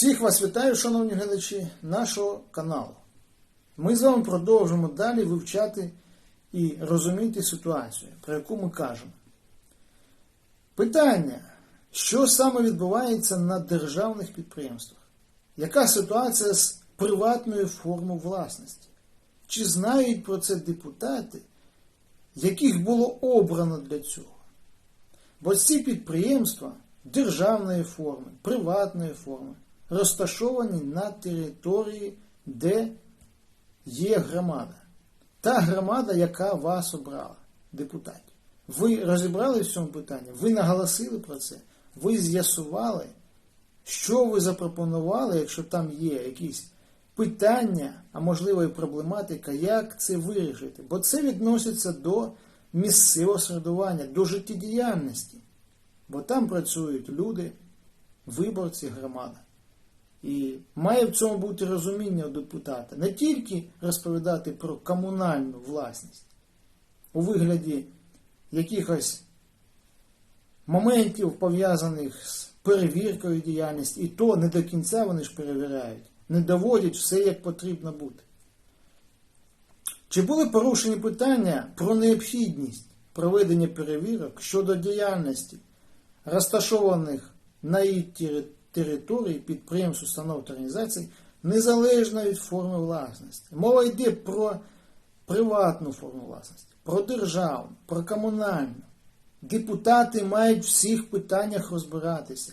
Всіх вас вітаю, шановні глядачі нашого каналу. Ми з вами продовжимо далі вивчати і розуміти ситуацію, про яку ми кажемо. Питання, що саме відбувається на державних підприємствах? Яка ситуація з приватною формою власності? Чи знають про це депутати, яких було обрано для цього? Бо ці підприємства державної форми, приватної форми розташовані на території, де є громада. Та громада, яка вас обрала, депутатів. Ви розібрали в цьому питанні, ви наголосили про це, ви з'ясували, що ви запропонували, якщо там є якісь питання, а можливо і проблематика, як це вирішити. Бо це відноситься до місцевого середування, до життєдіяльності. Бо там працюють люди, виборці, громада. І має в цьому бути розуміння у депутата. Не тільки розповідати про комунальну власність у вигляді якихось моментів, пов'язаних з перевіркою діяльності, і то не до кінця вони ж перевіряють, не доводять все як потрібно бути. Чи були порушені питання про необхідність проведення перевірок щодо діяльності розташованих на її території? Території підприємств, установ та організацій незалежно від форми власності. Мова йде про приватну форму власності, про державну, про комунальну. Депутати мають в всіх питаннях розбиратися,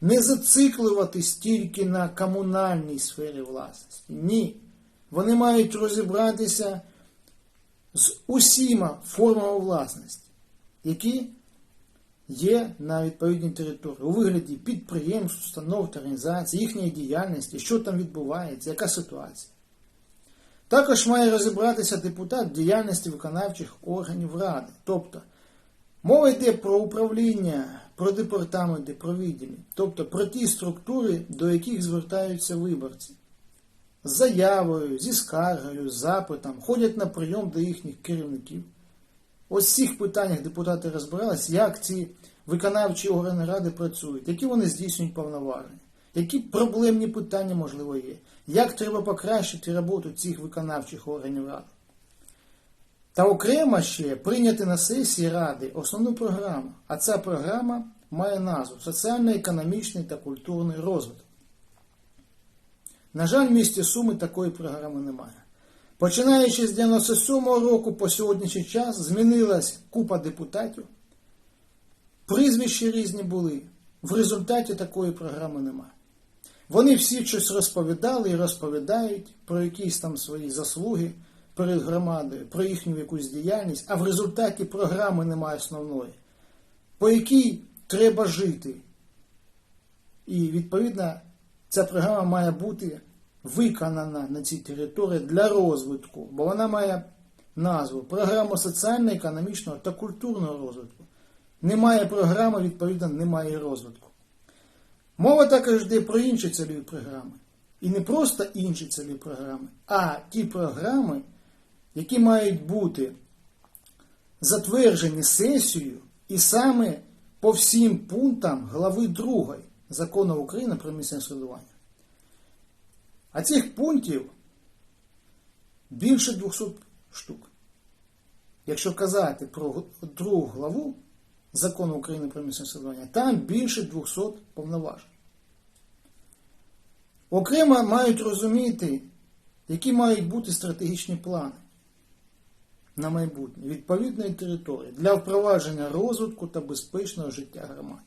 не зациклюватись тільки на комунальній сфері власності. Ні. Вони мають розібратися з усіма формами власності, які є на відповідній території у вигляді підприємств, установ та організацій, їхньої діяльності, що там відбувається, яка ситуація. Також має розібратися депутат діяльності виконавчих органів Ради. Тобто мова йде про управління, про департаменти, про відділи, тобто про ті структури, до яких звертаються виборці. З заявою, зі скаргою, з запитом, ходять на прийом до їхніх керівників. Ось цих питаннях депутати розбирались, як ці виконавчі органи ради працюють, які вони здійснюють повноваження, які проблемні питання, можливо, є, як треба покращити роботу цих виконавчих органів ради. Та окремо ще прийняти на сесії Ради основну програму, а ця програма має назву Соціально-економічний та культурний розвиток. На жаль, в місті Суми такої програми немає. Починаючи з 97-го року по сьогоднішній час змінилась купа депутатів. Прізвища різні були. В результаті такої програми немає. Вони всі щось розповідали і розповідають про якісь там свої заслуги перед громадою, про їхню якусь діяльність, а в результаті програми немає основної, по якій треба жити. І відповідно ця програма має бути виконана на цій території для розвитку, бо вона має назву Програма соціально-економічного та культурного розвитку. Немає програми, відповідно, немає розвитку. Мова також йде про інші цільові програми. І не просто інші цільові програми, а ті програми, які мають бути затверджені сесією і саме по всім пунктам глави 2 закону України про місцеве самоврядування. А цих пунктів більше 200 штук. Якщо казати про другу главу закону України про місцеве самоврядування, там більше 200 повноважень. Окремо мають розуміти, які мають бути стратегічні плани на майбутнє відповідної території для впровадження розвитку та безпечного життя громади.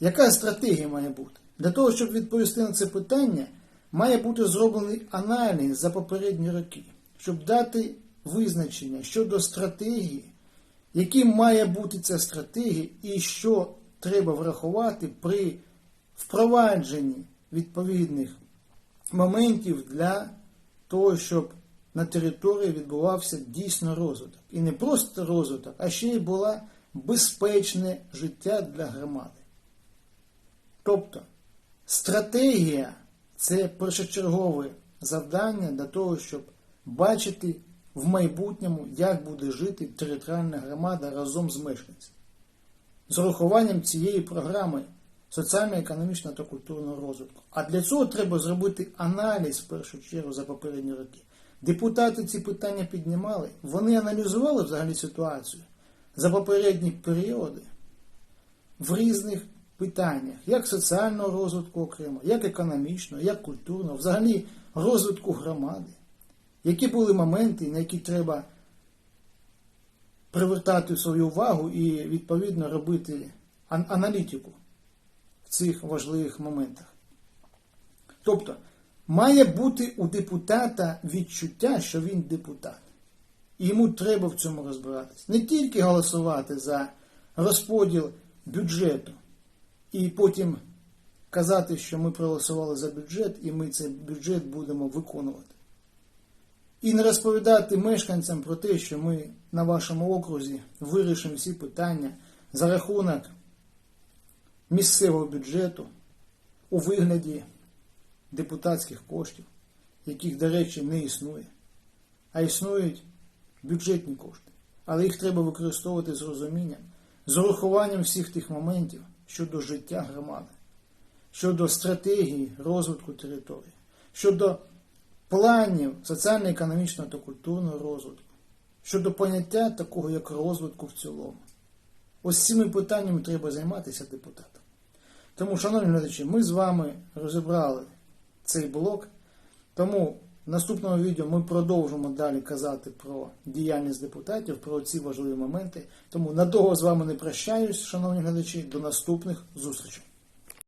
Яка стратегія має бути? Для того, щоб відповісти на це питання, має бути зроблений аналіз за попередні роки, щоб дати визначення щодо стратегії, яким має бути ця стратегія і що треба врахувати при впровадженні відповідних моментів для того, щоб на території відбувався дійсно розвиток. І не просто розвиток, а ще й була безпечне життя для громади. Тобто стратегія це першочергове завдання для того, щоб бачити в майбутньому, як буде жити територіальна громада разом з мешканцями. З урахуванням цієї програми соціально-економічного та культурного розвитку. А для цього треба зробити аналіз в першу чергу за попередні роки. Депутати ці питання піднімали, вони аналізували взагалі ситуацію за попередні періоди в різних питаннях, як соціального розвитку окремо, як економічного, як культурного, взагалі розвитку громади. Які були моменти, на які треба привертати свою увагу і відповідно робити аналітику в цих важливих моментах. Тобто, має бути у депутата відчуття, що він депутат. І йому треба в цьому розбиратись. Не тільки голосувати за розподіл бюджету і потім казати, що ми проголосували за бюджет і ми цей бюджет будемо виконувати. І не розповідати мешканцям про те, що ми на вашому окрузі вирішимо всі питання за рахунок місцевого бюджету у вигляді депутатських коштів, яких, до речі, не існує, а існують бюджетні кошти. Але їх треба використовувати з розумінням, з урахуванням всіх тих моментів щодо життя громади, щодо стратегії розвитку території, щодо планів соціально-економічного та культурного розвитку, щодо поняття такого як розвитку в цілому. Ось цими питаннями треба займатися депутатам. Тому, шановні глядачі, ми з вами розібрали цей блок. Тому в наступному відео ми продовжимо далі казати про діяльність депутатів, про ці важливі моменти. Тому надовго з вами не прощаюсь, шановні глядачі. До наступних зустрічей.